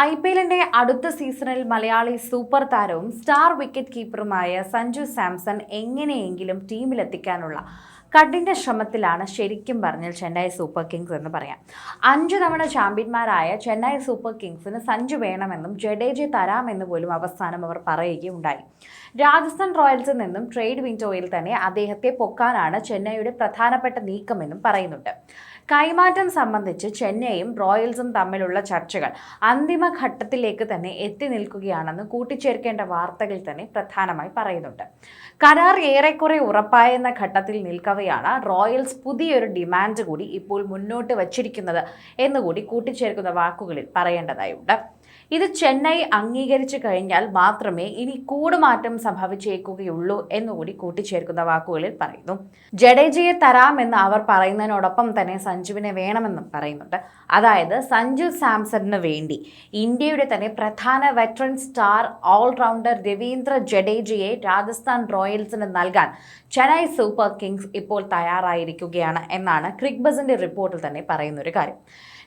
I P എല്ലിന്റെ അടുത്ത സീസണിൽ മലയാളി സൂപ്പർ താരവും സ്റ്റാർ വിക്കറ്റ് കീപ്പറുമായ സഞ്ജു സാംസൺ എങ്ങനെയെങ്കിലും ടീമിലെത്തിക്കാനുള്ള കഠിന ശ്രമത്തിലാണ് ശരിക്കും പറഞ്ഞാൽ ചെന്നൈ സൂപ്പർ കിങ്സ് എന്ന് പറയാം. അഞ്ചു തവണ ചാമ്പ്യന്മാരായ ചെന്നൈ സൂപ്പർ കിങ്സിന് സഞ്ജു വേണമെന്നും ജഡേജെ തരാമെന്ന് പോലും അവസാനം അവർ പറയുകയുണ്ടായി. രാജസ്ഥാൻ റോയൽസിൽ നിന്നും ട്രേഡ് വിൻഡോയിൽ തന്നെ അദ്ദേഹത്തെ പൊക്കാനാണ് ചെന്നൈയുടെ പ്രധാനപ്പെട്ട നീക്കമെന്നും പറയുന്നുണ്ട്. കൈമാറ്റം സംബന്ധിച്ച് ചെന്നൈയും റോയൽസും തമ്മിലുള്ള ചർച്ചകൾ അന്തിമഘട്ടത്തിലേക്ക് തന്നെ എത്തി നിൽക്കുകയാണെന്ന് കൂട്ടിച്ചേർക്കേണ്ട വാർത്തകൾ തന്നെ പ്രധാനമായി പറയുന്നുണ്ട്. കരാർ ഏറെക്കുറെ ഉറപ്പായെന്ന ഘട്ടത്തിൽ നിൽക്കവെയാണ് റോയൽസ് പുതിയൊരു ഡിമാൻഡ് കൂടി ഇപ്പോൾ മുന്നോട്ട് വച്ചിരിക്കുന്നത് എന്നുകൂടി കൂട്ടിച്ചേർക്കുന്ന വാക്കുകളിൽ പറയേണ്ടതായുണ്ട്. ഇത് ചെന്നൈ അംഗീകരിച്ചു കഴിഞ്ഞാൽ മാത്രമേ ഇനി കൂടുമാറ്റം സംഭവിച്ചേക്കുകയുള്ളൂ എന്നുകൂടി കൂട്ടിച്ചേർക്കുന്ന വാക്കുകളിൽ പറയുന്നു. ജഡേജയെ തരാമെന്ന് അവർ പറയുന്നതിനോടൊപ്പം തന്നെ സഞ്ജുവിനെ വേണമെന്നും പറയുന്നുണ്ട്. അതായത് സഞ്ജു സാംസണിന് വേണ്ടി ഇന്ത്യയുടെ തന്നെ പ്രധാന veteran star all rounder Ravindra ജഡേജയെ Rajasthan റോയൽസിന് നൽകാൻ ചെന്നൈ സൂപ്പർ കിങ്സ് ഇപ്പോൾ തയ്യാറായിരിക്കുകയാണ് എന്നാണ് ക്രിക്ബസിന്റെ റിപ്പോർട്ടിൽ തന്നെ പറയുന്നൊരു കാര്യം.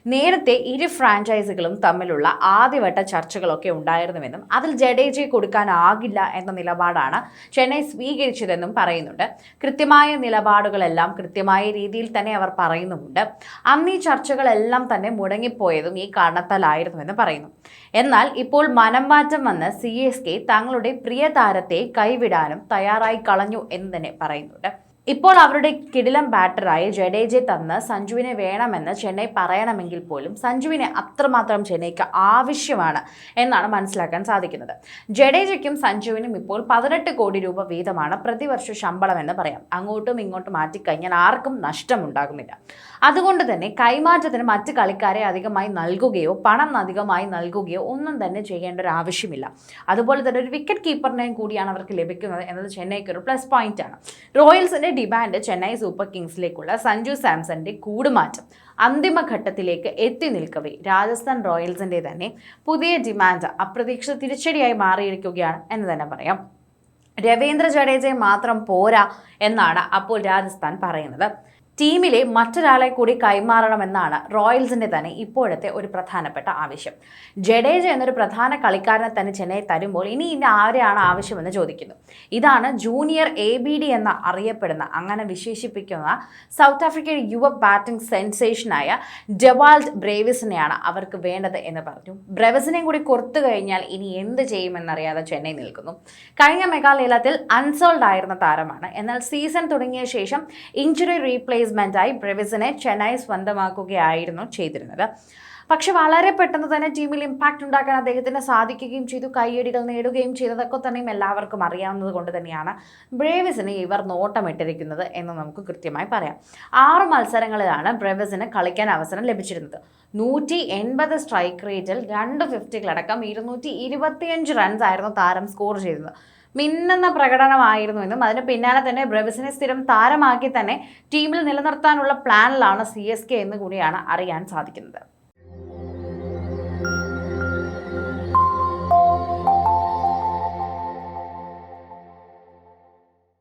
നേരത്തെ ഇരു ഫ്രാഞ്ചൈസുകളും തമ്മിലുള്ള ആദ്യവട്ട ചർച്ചകളൊക്കെ ഉണ്ടായിരുന്നുവെന്നും അതിൽ ജഡേജയെ കൊടുക്കാനാകില്ല എന്ന നിലപാടാണ് ചെന്നൈ സ്വീകരിച്ചതെന്നും പറയുന്നുണ്ട്. കൃത്യമായ നിലപാടുകളെല്ലാം കൃത്യമായ രീതിയിൽ തന്നെ അവർ പറയുന്നുമുണ്ട്. അന്ന് ഈ ചർച്ചകളെല്ലാം തന്നെ മുടങ്ങിപ്പോയതും ഈ കാരണത്താലായിരുന്നുവെന്ന് പറയുന്നു. എന്നാൽ ഇപ്പോൾ മനം മാറ്റം വന്ന് സി എസ് കെ തങ്ങളുടെ പ്രിയ താരത്തെ കൈവിടാനും തയ്യാറായി കളഞ്ഞു എന്ന് തന്നെ പറയുന്നുണ്ട്. ഇപ്പോൾ അവരുടെ കിടിലം ബാറ്ററായ ജഡേജയെ തന്ന് സഞ്ജുവിനെ വേണമെന്ന് ചെന്നൈ പറയണമെങ്കിൽ പോലും സഞ്ജുവിനെ അത്രമാത്രം ചെന്നൈക്ക് ആവശ്യമാണ് എന്നാണ് മനസ്സിലാക്കാൻ സാധിക്കുന്നത്. ജഡേജയ്ക്കും സഞ്ജുവിനും ഇപ്പോൾ പതിനെട്ട് കോടി രൂപ വീതമാണ് പ്രതിവർഷ ശമ്പളം എന്ന് പറയാം. അങ്ങോട്ടും ഇങ്ങോട്ടും മാറ്റിക്കഴിഞ്ഞാൽ ആർക്കും നഷ്ടമുണ്ടാകുന്നില്ല. അതുകൊണ്ട് തന്നെ കൈമാറ്റത്തിന് മറ്റ് കളിക്കാരെ അധികമായി നൽകുകയോ പണം അധികമായി നൽകുകയോ ഒന്നും തന്നെ ചെയ്യേണ്ട ഒരു ആവശ്യമില്ല. അതുപോലെ തന്നെ ഒരു വിക്കറ്റ് കീപ്പറിനെയും കൂടിയാണ് അവർക്ക് ലഭിക്കുന്നത് എന്നത് ചെന്നൈക്ക് ഒരു പ്ലസ് പോയിന്റ് ആണ്. റോയൽസിന്റെ ഡിമാൻഡ് ചെന്നൈ സൂപ്പർ കിങ്സിലേക്കുള്ള സഞ്ജു സാംസന്റെ കൂടുമാറ്റം അന്തിമഘട്ടത്തിലേക്ക് എത്തി നിൽക്കവേ. രാജസ്ഥാൻ റോയൽസിന്റെ തന്നെ പുതിയ ഡിമാൻഡ് അപ്രതീക്ഷിത തിരിച്ചടിയായി മാറിയിരിക്കുകയാണ് എന്ന് തന്നെ പറയാം. രവീന്ദ്ര ജഡേജയെ മാത്രം പോരാ എന്നാണ് അപ്പോൾ രാജസ്ഥാൻ പറയുന്നത്. ടീമിലെ മറ്റൊരാളെ കൂടി കൈമാറണമെന്നാണ് റോയൽസിന്റെ തന്നെ ഇപ്പോഴത്തെ ഒരു പ്രധാനപ്പെട്ട ആവശ്യം. ജഡേജ എന്നൊരു പ്രധാന കളിക്കാരനെ തന്നെ ചെന്നൈ തരുമ്പോൾ ഇനി ഇനി ആരെയാണ് ആവശ്യമെന്ന് ചോദിക്കുന്നു. ഇതാണ് ജൂനിയർ എ ബി ഡി എന്ന അറിയപ്പെടുന്ന അങ്ങനെ വിശേഷിപ്പിക്കുന്ന സൗത്ത് ആഫ്രിക്കയുടെ യുവ ബാറ്റിംഗ് സെൻസേഷനായ ഡെവാൾഡ് ബ്രേവിസിനെയാണ് അവർക്ക് വേണ്ടത് എന്ന് പറഞ്ഞു. ബ്രേവിസിനെയും കൂടി കൊടുത്തു കഴിഞ്ഞാൽ ഇനി എന്ത് ചെയ്യുമെന്നറിയാതെ ചെന്നൈ നിൽക്കുന്നു. കഴിഞ്ഞ മെഗാലയലത്തിൽ അൺസോൾഡ് ആയിരുന്ന താരമാണ്. എന്നാൽ സീസൺ തുടങ്ങിയ ശേഷം ഇഞ്ചുറി റീപ്ലേസ്മെന്റായി ബ്രെവിസിനെ ചെന്നൈ സ്വന്തമാക്കുകയായിരുന്നു ചെയ്തിരുന്നത്. പക്ഷെ വളരെ പെട്ടെന്ന് തന്നെ ടീമിൽ ഇമ്പാക്റ്റ് ഉണ്ടാക്കാൻ അദ്ദേഹത്തിന് സാധിക്കുകയും ചെയ്തു. കയ്യടികൾ നേടുകയും ചെയ്തതൊക്കെ തന്നെയും എല്ലാവർക്കും അറിയാവുന്നത് കൊണ്ട് തന്നെയാണ് ബ്രേവിസിന് ഇവർ നോട്ടമിട്ടിരിക്കുന്നത് എന്ന് നമുക്ക് കൃത്യമായി പറയാം. ആറ് മത്സരങ്ങളിലാണ് ബ്രേവിസിന് കളിക്കാൻ അവസരം ലഭിച്ചിരുന്നത്. നൂറ്റി എൺപത് സ്ട്രൈക്ക് റേറ്റിൽ രണ്ട് ഫിഫ്റ്റികളടക്കം ഇരുന്നൂറ്റി ഇരുപത്തിയഞ്ച് റൺസ് ആയിരുന്നു താരം സ്കോർ ചെയ്തത്. മിന്നുന്ന പ്രകടനമായിരുന്നു എന്നും അതിന് പിന്നാലെ തന്നെ ബ്രവിസിനെ സ്ഥിരം താരമാക്കി തന്നെ ടീമിൽ നിലനിർത്താനുള്ള പ്ലാനിലാണ് സി എന്ന് കൂടിയാണ് അറിയാൻ സാധിക്കുന്നത്.